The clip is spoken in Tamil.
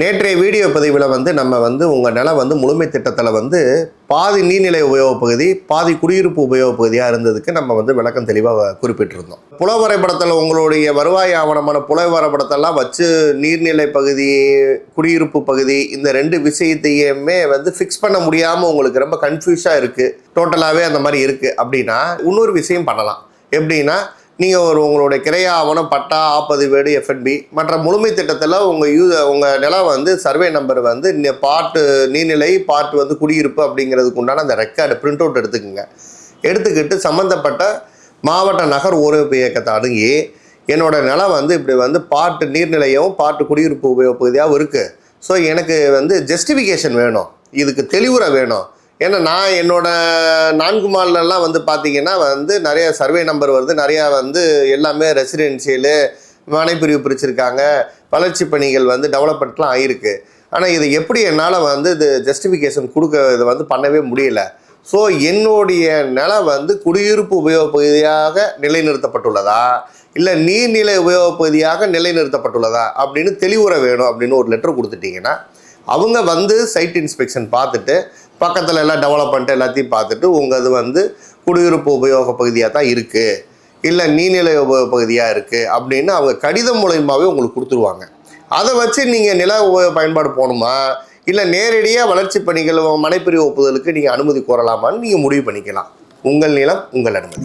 நேற்றைய வீடியோ பதிவில் வந்து நம்ம வந்து உங்கள் நிலம் வந்து முழுமை திட்டத்தில் வந்து பாதி நீர்நிலை உபயோகப் பகுதி பாதி குடியிருப்பு உபயோகப் பகுதியாக இருந்ததுக்கு நம்ம வந்து விளக்கம் தெளிவாக குறிப்பிட்டிருந்தோம். புல வரைபடத்தில் உங்களுடைய வருவாய் ஆவணமான புல வரைபடத்தெல்லாம் வச்சு நீர்நிலை பகுதி குடியிருப்பு பகுதி இந்த ரெண்டு விஷயத்தையுமே வந்து ஃபிக்ஸ் பண்ண முடியாமல் உங்களுக்கு ரொம்ப கன்ஃபியூஸாக இருக்குது டோட்டலாகவே அந்த மாதிரி இருக்குது அப்படின்னா இன்னொரு விஷயம் பண்ணலாம். எப்படின்னா நீங்கள் ஒரு உங்களுடைய கிரைய ஆவணம் பட்டா ஆப்பதிவேடு எஃப்என்பி மற்ற முழுமை திட்டத்தில் உங்கள் யூ உங்கள் நிலம் வந்து சர்வே நம்பர் வந்து நி- பாட்டு நீர்நிலை பாட்டு வந்து குடியிருப்பு அப்படிங்கிறதுக்கு உண்டான அந்த ரெக்கார்டு பிரிண்ட் அவுட் எடுத்துக்கோங்க. எடுத்துக்கிட்டு சம்மந்தப்பட்ட மாவட்ட நகர் ஊரமைப்பு இயக்கத்தை அணுகி என்னோட நிலம் வந்து இப்படி வந்து பாட்டு நீர்நிலையும் பாட்டு குடியிருப்பு உபயோக பகுதியாகவும் இருக்குது ஸோ எனக்கு வந்து ஜஸ்டிஃபிகேஷன் வேணும். இதுக்கு தெளிவுரை வேணும். ஏன்னா நான் என்னோட நான்கு மாலெலாம் வந்து பார்த்தீங்கன்னா வந்து நிறைய சர்வே நம்பர் வருது. நிறையா வந்து எல்லாமே ரெசிடென்சியலு மனைப்பிரிவு பிரிச்சிருக்காங்க. வளர்ச்சி பணிகள் வந்து டெவலப்மெண்ட்லாம் ஆகிருக்கு ஆனால் இது எப்படி என்னால் வந்து இது ஜஸ்டிஃபிகேஷன் கொடுக்க இது வந்து பண்ணவே முடியல. ஸோ என்னுடைய நிலம் வந்து குடியிருப்பு உபயோகப்பகுதியாக நிலைநிறுத்தப்பட்டுள்ளதா? இல்லை நீர்நிலை உபயோகப்பகுதியாக நிலைநிறுத்தப்பட்டுள்ளதா? அப்படின்னு தெளிவுற வேணும் அப்படின்னு ஒரு லெட்டர் கொடுத்துட்டீங்கன்னா அவங்க வந்து சைட் இன்ஸ்பெக்ஷன் பார்த்துட்டு பக்கத்தில் எல்லாம் டெவலப்மெண்ட் எல்லாத்தையும் பார்த்துட்டு உங்கள் இது வந்து குடியிருப்பு உபயோக பகுதியாக தான் இருக்குது இல்லை நீர்நிலை உபயோக பகுதியாக இருக்குது அப்படின்னு அவங்க கடிதம் மூலயமாவே உங்களுக்கு கொடுத்துருவாங்க. அதை வச்சு நீங்கள் நில உபயோக பயன்பாடு போகணுமா? இல்லை நேரடியாக வளர்ச்சி பணிகள் மனைப்பிரிவு ஒப்புதலுக்கு நீங்கள் அனுமதி கோரலாமான்னு நீங்கள் முடிவு பண்ணிக்கலாம். உங்கள் நிலம் உங்கள் அனுமதி.